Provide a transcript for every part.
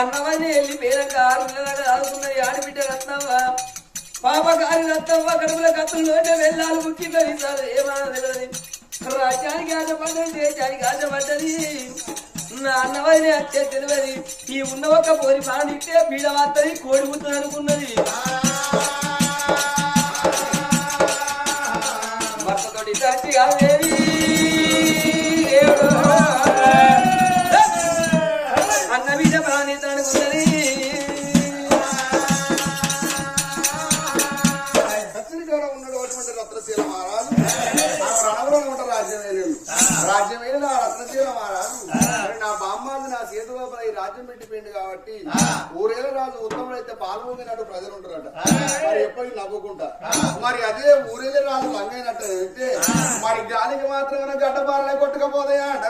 అన్నవని వెళ్ళి పేరంక ఆరు నెలలుగా ఆడబిడ్డ ఆడిబిడ్డ పాప కారు రత్నవ్వ కడుపుల కత్తుల్లోనే వెళ్ళాలి ముఖ్యంగా ఇస్తారు ఏమన్నా తెలియదు రాజ్యానికి ఆశపడ్డది దేశానికి ఆశపడ్డది. నా అన్నవని వచ్చే తెలియదు. ఈ ఉన్న ఒక పోరి పాడితే పీడ కోడి ముత్తది అనుకున్నది. భర్తతోటి సాక్షిగా దేవి దేవుడు. కాబట్టి ఊరేళ్ళ రాజు ఉత్తముడు అయితే పాల్గొంగినట్టు ప్రజలు ఉంటారట మరి ఎప్పటికీ నవ్వుకుంటా. మరి అదే ఊరేళ్ళ రాజు లంగైనట్టు అయితే మరి గాలికి మాత్రమే గడ్డపారలే కొట్టుకపోతాయట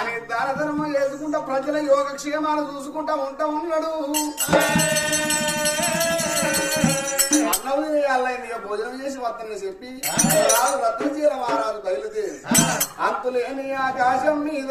అని దాన ధర్మం చేసుకుంటా ప్రజల యోగక్షేమాలు చూసుకుంటా ఉంటా ఉన్నాడు. భోజనం చేసి వద్దని చెప్పి రాజు రత్నచీల మహారాజు బయలుదేరి. అంతులేని ఆకాశం మీద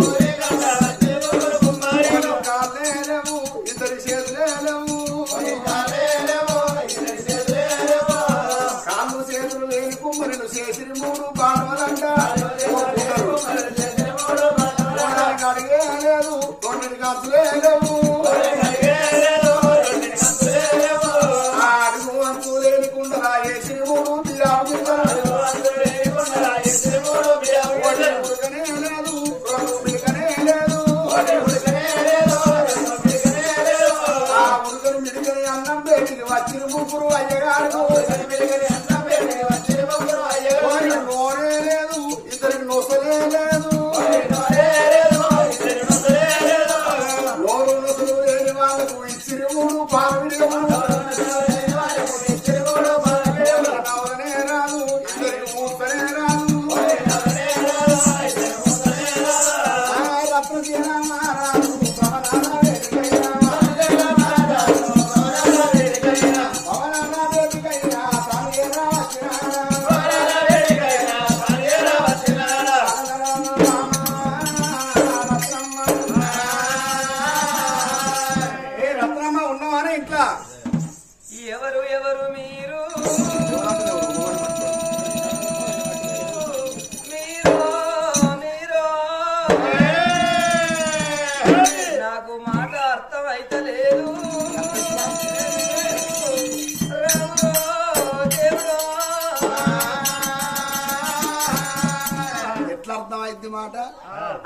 పెట్టి అయ్యగారు.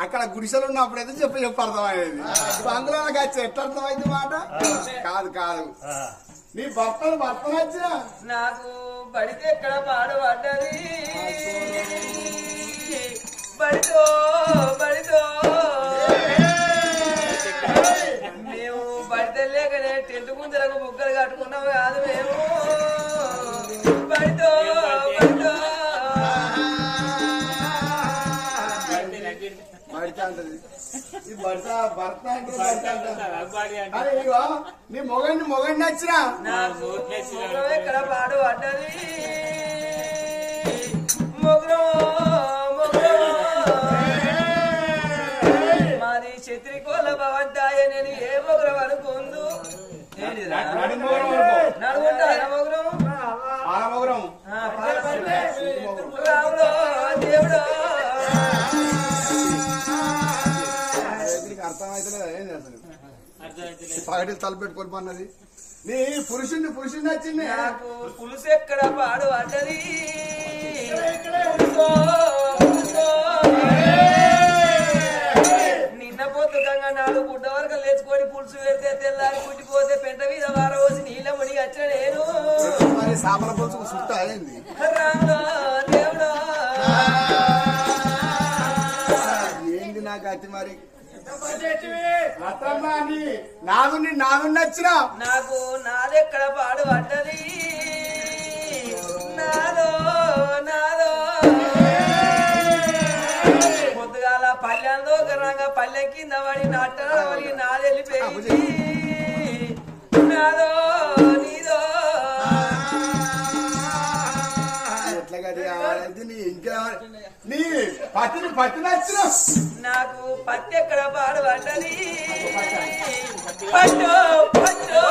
అక్కడ గుడిసెలు ఉన్నప్పుడు అయితే చెప్పి చెప్పు అర్థమయ్యేది. ఇప్పుడు అందులో నాకు వచ్చి ఎట్లా అర్థమైంది మాట? కాదు కాదు. నీ భర్త భర్త నచ్చిన నాకు బడితే ఎక్కడ పాడబడ్డది బడితో బడితో. మేము బడితే లేకనే టెంట్ ముందరకు బుగ్గలు కట్టుకున్నాం కాదు మేము. అంటది ఈ భర్త భర్త అంటే భర్త అంటది. అరే ఇగో నీ మొగండి మొగండి నచ్చిన ఎక్కడ పాడబడ్డది మొగురం మొగురం మాది భవంతాయ నేను ఏ మొగురం అనుకుందు ఏంటిదిరా? నడి మొగరం పగటి తలపెట్టుకొని పన్నది నీ పురుషుని పురుషుని నచ్చింది నాకు పులుసు ఎక్కడ పాడు అడ్డది పులుసో, పులుసో. నిన్న పొద్దుకంగా నాలుగు గుడ్డ వరకు లేచుకొని పులుసు పెడితే తెల్లారి పుట్టిపోతే పెంట మీద వార పోసి నీళ్ళ మునిగి వచ్చిన నేను. మరి సాపల పులుసుకు సుట్ట అయింది. దేవుడా. ఏంది నాకు అతి మరి? నాదు నాదు నచ్చిన. నాకు నాదెక్కడ పాడు పడ్డది నాదో నాదో. పొద్దుగాల పల్లెందో గరంగా పల్లె కింద పడి నట్టడి నాదెళ్ళిపోయింది నాదో నీదో. ఎట్లా నీ ఇంకా నీ పత్తిని పత్తి నచ్చిన నాకు పత్తి ఎక్కడ పాడు పడ్డది పట్టు పట్టు.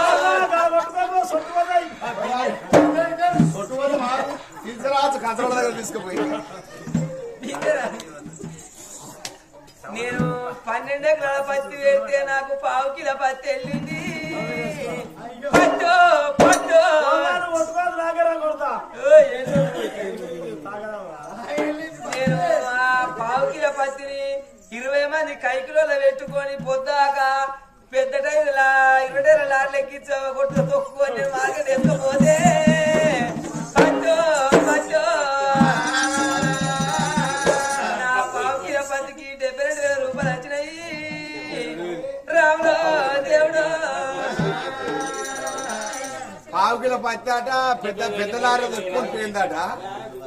దగ్గర తీసుకుపోయి. నేను పన్నెండు ఎకరాల పత్తి వేస్తే నాకు పావు కిలో పత్తి వెళ్ళింది. పట్టు పట్టు. నేను ఆ పత్తిని ఇరవై మంది కైకిలోలో పెట్టుకొని పొద్దాక పెద్ద టైర్లా ఇరవై టైర్ల లారీలు ఎక్కించా కొట్టు తొక్కుకొని నేను మార్కెట్ ఎత్తుకపోతే పట్టు పట్టు నా పావుకిల పత్తికి డెబ్బై రెండు వేల రూపాయలు వచ్చినాయి. రాముడు దేవుడు. పావుకిలో పత్తి అట పెద్ద పెద్ద లారీ తెచ్చుకొని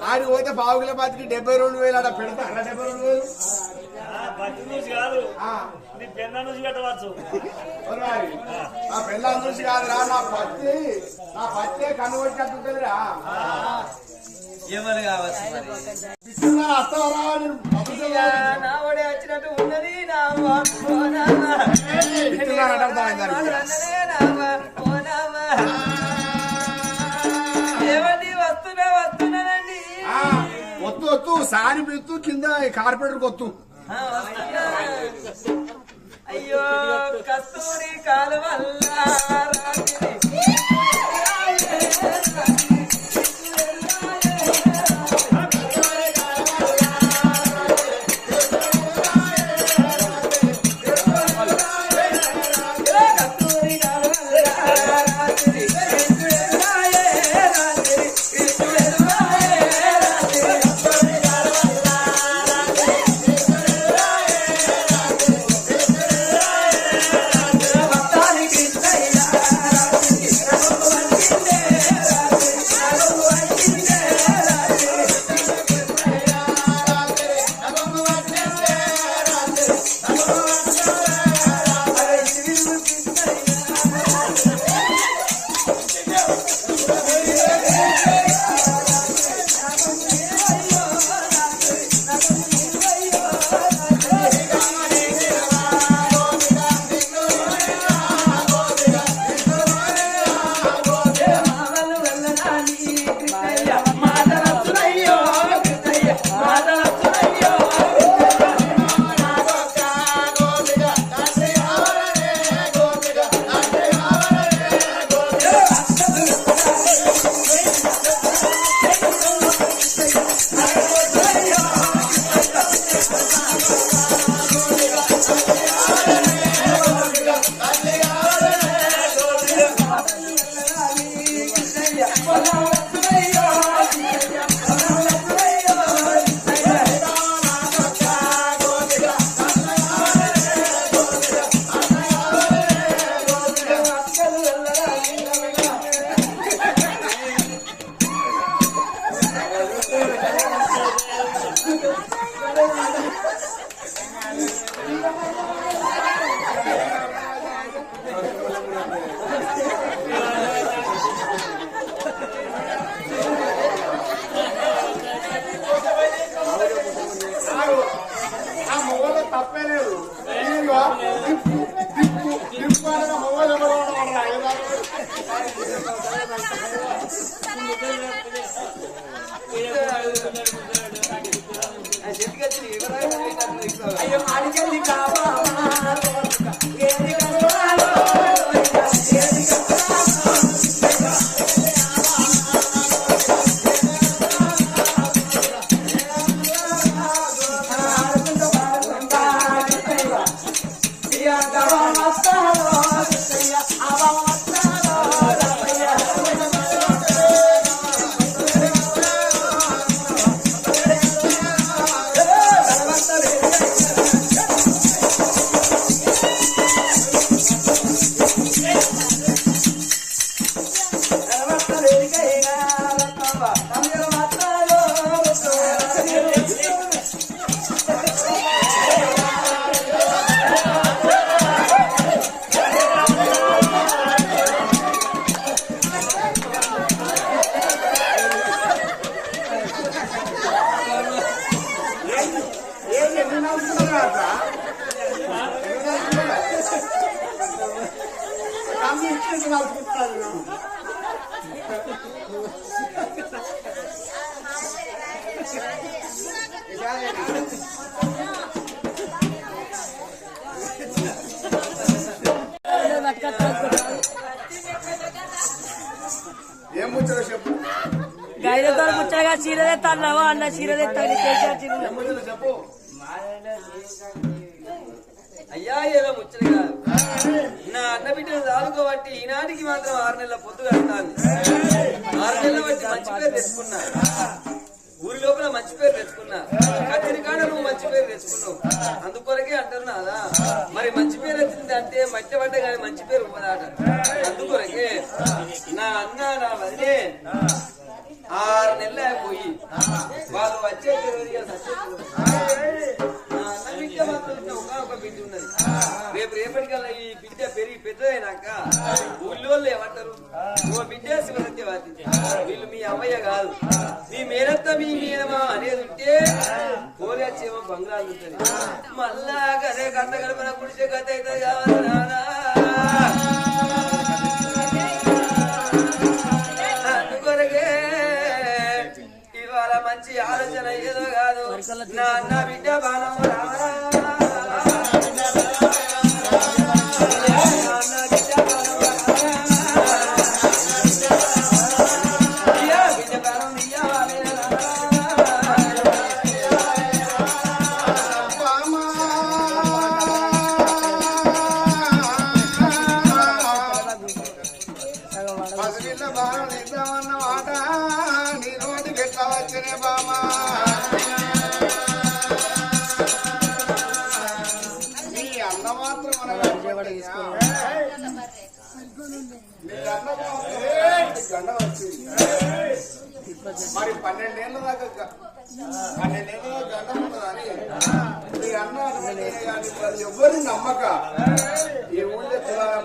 ఆడికి పోతే పావు కిలో పత్తికి డెబ్బై రెండు వేలు అట పెడతారా డెబ్బై రెండు వేలు? బట్టి నుంచి కాదు. ఆ, నీ పెన్న నుంచి పెట్టవచ్చు. నా కాదురా నా పత్తి. నా పత్తి కన్ను కొట్టినట్టుంటదిరా ఎవరు కావచ్చు వచ్చినట్టు ఉన్నది నా వత్తు సాని పెత్తు కింద కార్పొరేటర్ కొత్తు. అయ్యో. కస్తూరి కాలు ఆ మొగలో తప్పే లేదు. దిప్పు దిప్పు దిప్పు అనగా మొగలు ఎవరు ఉన్నారా? అయ్యో ఆడికెళ్ళి కావా అన్న చీర కేసీఆర్ చీర. అయ్యా ఏదో ముచ్చట కాదు నా అన్న బిడ్డను దాలుకోబట్టి ఈనాటికి మాత్రం ఆరు నెలల పొద్దు కడతాను ఆరు నెలల బట్టి మంచి పేరు తెచ్చుకున్నా. ఊరి లోపల మంచి పేరు తెచ్చుకున్నా. కత్తిరి కాడ నువ్వు మంచి పేరు తెచ్చుకున్నావు. అందుకొరకే అంటారు మరి మంచి పేరు వచ్చింది అంటే మట్టి పడ్డ కానీ మంచి పేరు ఉన్నదాట మళ్ళా గదే గంట గడపన పుడిచే గత అవుతుంది కావాలి నానా. అందుకొరకే ఇవాళ మంచి ఆలోచన ఏదో కాదు. నా అన్న బిడ్డ బాణం బాగా నిద్దామన్న మాట నీ నోటికి ఎట్లా వచ్చినే బామా? గండ వచ్చింది మరి పన్నెండేళ్ళ దాకా పన్నెండేళ్ళ దాకా గండ ఉంటుందని మీ అన్న అటువంటిదే నమ్మక. ఈ ఊళ్ళో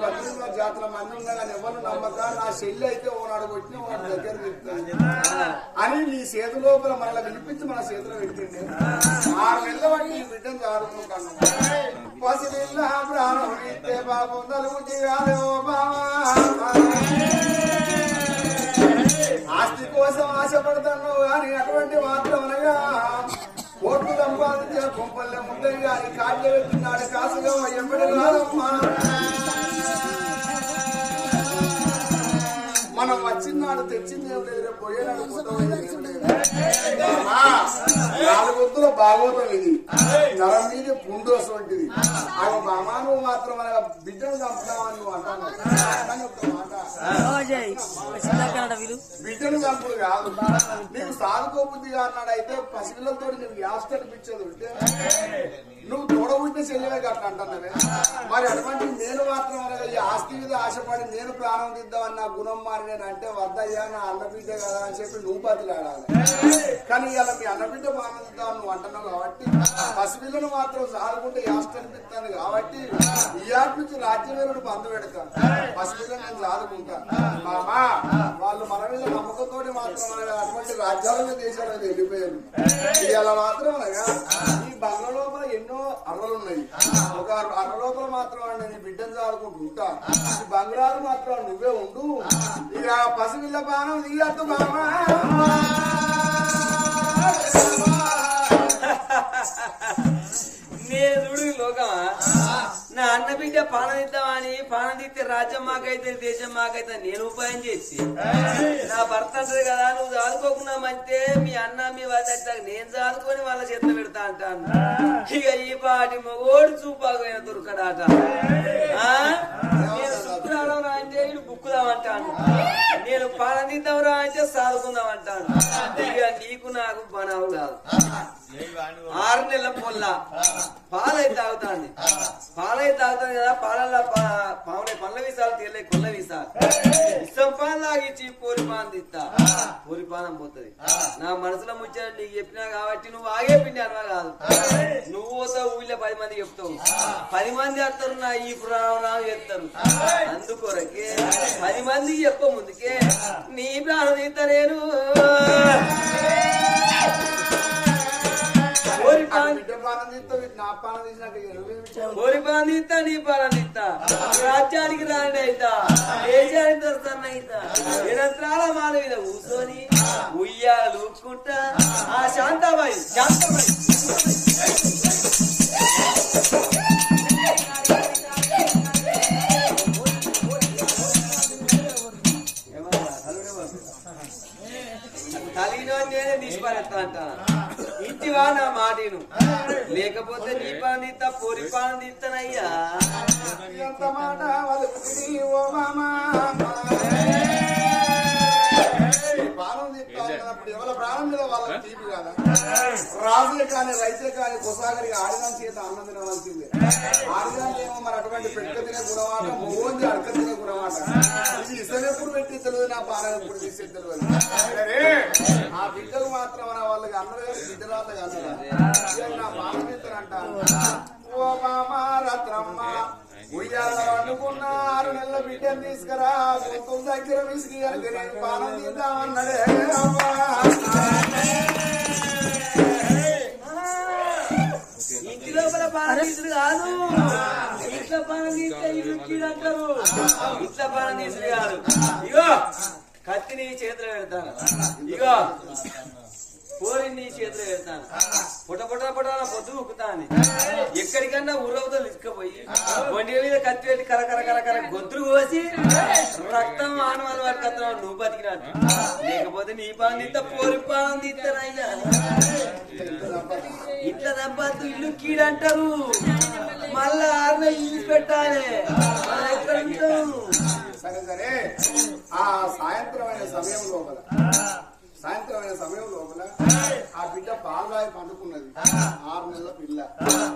పద్దెనిమిది జాతుల మంది ఉన్నా కానీ ఎవరు నమ్మక. నా చెల్లి అయితే ఓనాడు కొట్టిన వాడి దగ్గర చెప్తాను అని నీ చేతి లోపల మనల్ని వినిపించి మన చేతిలో పెట్టింది. ఆరు నెలల వాడిని ఈ బిడ్డను చారుకుంటాను పసిపిల్ల ప్రాణం ఇస్తే పాపం నలుగురి కాదు ఆస్తి కోసం ఆశపడతాను కానీ అటువంటి మాత్రం అనగా కోట్లు సంపాదించిన కుంపల్లె ముందరి గారి కాళ్ళు వెళ్తున్నాడు కాసుగా ఎప్పటి రాదమ్మా. మనం వచ్చి వచ్చినాడు తెచ్చింది ఏం లేదు పోయేనాడు పోతాం ఏం లేదు. మామా, నాలుగు వద్దుల భాగవతం ఇది. నర మీద పుండు వంటిది. అది మామా నువ్వు మాత్రం మన బిడ్డను చంపుతావని నువ్వు అంటాను. బిడ్డను చంపుడు కాదు. నీకు సాధుకోబుద్ధిగా అన్నాడు అయితే పసిపిల్లలతో గ్యాస్ కనిపించదు. ఉంటే నువ్వు తోడబుట్టిన చెల్లెలే గట్ట అంటున్నావే. మరి అటువంటి నేను మాత్రం అనగా ఈ ఆస్తి మీద ఆశపడి నేను ప్రాణం తీద్దామని నా గుణం మారి నేను అంటే వద్దయ్యా నా అన్నబిడ్డ కదా అని చెప్పి నువ్వు బతిలాడాలి. కానీ ఇలా మీ అన్నబిడ్డ ప్రాణం నువ్వు అంటున్నావు కాబట్టి పసిపిల్లను మాత్రం సాదుకుంటే యాస్ట్ అనిపిస్తాను కాబట్టి ఈ ఆటి నుంచి రాజ్యవేరుడు బంధు పెడతాను. పసిపిల్లని నేను సాదుకుంటా మామా వాళ్ళు మన మీద నమ్మకంతో మాత్రం అటువంటి రాజ్యాల దేశాలకు వెళ్ళిపోయారు. ఇలా మాత్రం ఈ బంగ్లా లోపల ఎన్నో అర్రలు ఉన్నాయి. ఒక అర్ర లోపల మాత్రం నేను బిడ్డను చాలుకుంటూ ఉంటా. ఈ బంగ్లాలు మాత్రం నువ్వే ఉండు. ఇక పసిపిల్ల బాణం తీయద్దు మామా నేను చూడు లోకమా? నా అన్న బిడ్డ పానం ఇద్దామని పానం తీస్తే రాజ్యం మాకైతే దేశం మాకైతే నేను ఉపాయం చేసి. నా భర్త అంటది కదా నువ్వు చదువుకోకుండా మంచితే మీ అన్న మీ వద్ద నేను చదువుకొని వాళ్ళ చేతిలో పెడతా అంటాను ఇక ఈ పాటి మొగోడు చూపాకపోయిన దొరకడాట? నేను శుక్రాడం రా అంటే బుక్కుదామంటాను నేను పానం అంటే చదువుకుందాం అంటాను ఇక నీకు నాకు బనవు కాదు. ఆరు నెలల పొల్ల పాలై తాగుతాంది. పాలై తాగుతాను కదా పాలల్లో పావులే పండ్ల వీసాలు తేలే కొల్ల వీసాలు. ఇష్టం పాలు తాగిచ్చి పూరి పానం తిత్తా పూరి పానం పోతుంది. నా మనసులో ముచ్చట నీకు చెప్పినా కాబట్టి నువ్వు ఆగే పిండి అనవా కాదు. నువ్వు పోతావు ఊళ్ళో పది మంది చెప్తావు. పది మంది వస్తారు నా ఈ పురాణం చెప్తారు. అందుకొరకే పది మందికి చెప్ప ముందుకే నీ ప్రాణం తీస్తారేను. ఓరి నీ రాజ్యానికి రాని అయితా దేశానికి నిరంతరాల కూర్చొని ఉయ్యాలు ఆ శాంతాబాయి శాంతాబాయి కలిగిన నేనే తీసిపారేస్తా అంటాను ఇంటివా నా మాటను లేకపోతే నీ పానం తీస్తా పొరి మాట రాజులే కానీ రైతే కానీ కొసాగరికి ఆడిదాని చేత అన్నం తినవలసిందే. ఆడిదాని ఏమో మరి అటువంటి పెట్ట తినే గుణమాట మోంది అడక తినే గుణమాట. ఇది ఇసలు ఎప్పుడు పెట్టి తెలియదు నా పాలన ఎప్పుడు తీసే తెలియదు. ఆ బిడ్డలు మాత్రం మన వాళ్ళకి అందరూ బిడ్డరాత కదా నా పానం తీస్తానంటాను ఓ మామ రత్నమ్మ ఆరు నెలల బిడ్డను తీసుకురా. గొంతుల దగ్గర విసిగి కనుక నేను పానం తీద్దామన్నాడే ఇంటి లోపల పానం కాదు. ఇంట్లో పానం తీస్తే ఇల్లు కీడంటారు. ఇంట్లో పానం కాదు. ఇగో కత్తిని చేతిలో పెడతాను. ఇగో. కోరి నీ చేతిలో పెడతాను. పుట పుట పుట పొద్దు ఉక్కుతాను ఎక్కడికన్నా ఊరవతలు ఇసుకపోయి ఒంటి మీద కత్తి పెట్టి కర కర కర కర గొంతులు కోసి రక్తం ఆనవాళ్ళ వారికి అతను నువ్వు బతికినట్టు లేకపోతే నీ తీస్తా పోరి పానం తీస్తానయ్యా ఇట్లా దెబ్బతు ఇల్లు కీడంటారు. మళ్ళా ఆరు ఇల్లు పెట్టాలి. ఎక్కడ సరే సరే. ఆ సాయంత్రమైన సమయం లోపల. సాయంత్రమైన సమయం లోపల ఆ బిడ్డ పాలు తాగి పండుకున్నది ఆరు నెలల పిల్ల.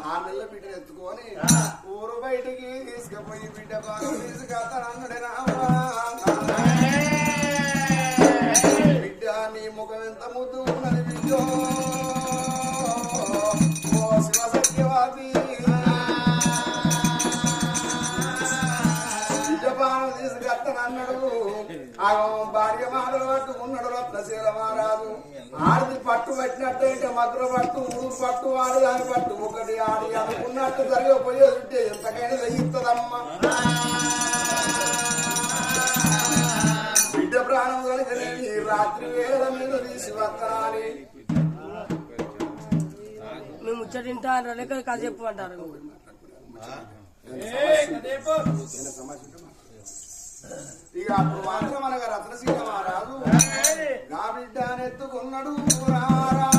ఆరు నెలల బిడ్డను ఎత్తుకొని ఊరు బయటికి తీసుకుపోయి బిడ్డ పాలు తీసుకెళ్తానన్నాడే రామా బిడ్డ పట్టు పట్టినట్టయితే మధుర పట్టు మూడు పట్టు ఆడి దాని పట్టు. ఒకటి ఆడి అనుకున్నట్టు జరిగిపోయేది ఉంటే ఎంతకైనా జయిస్తుందమ్మా బిడ్డ ప్రాణం కలిగిన ఈ రాత్రి వేళ మీద తీసి వస్తానని మేము ముచ్చట తింటా అంటారు లేక కాసేపు అంటారు ఇక అప్పుడు మాత్రం అనగా రత్నసీల మహారాజు నా బిడ్డ నెత్తుకున్నాడు రారా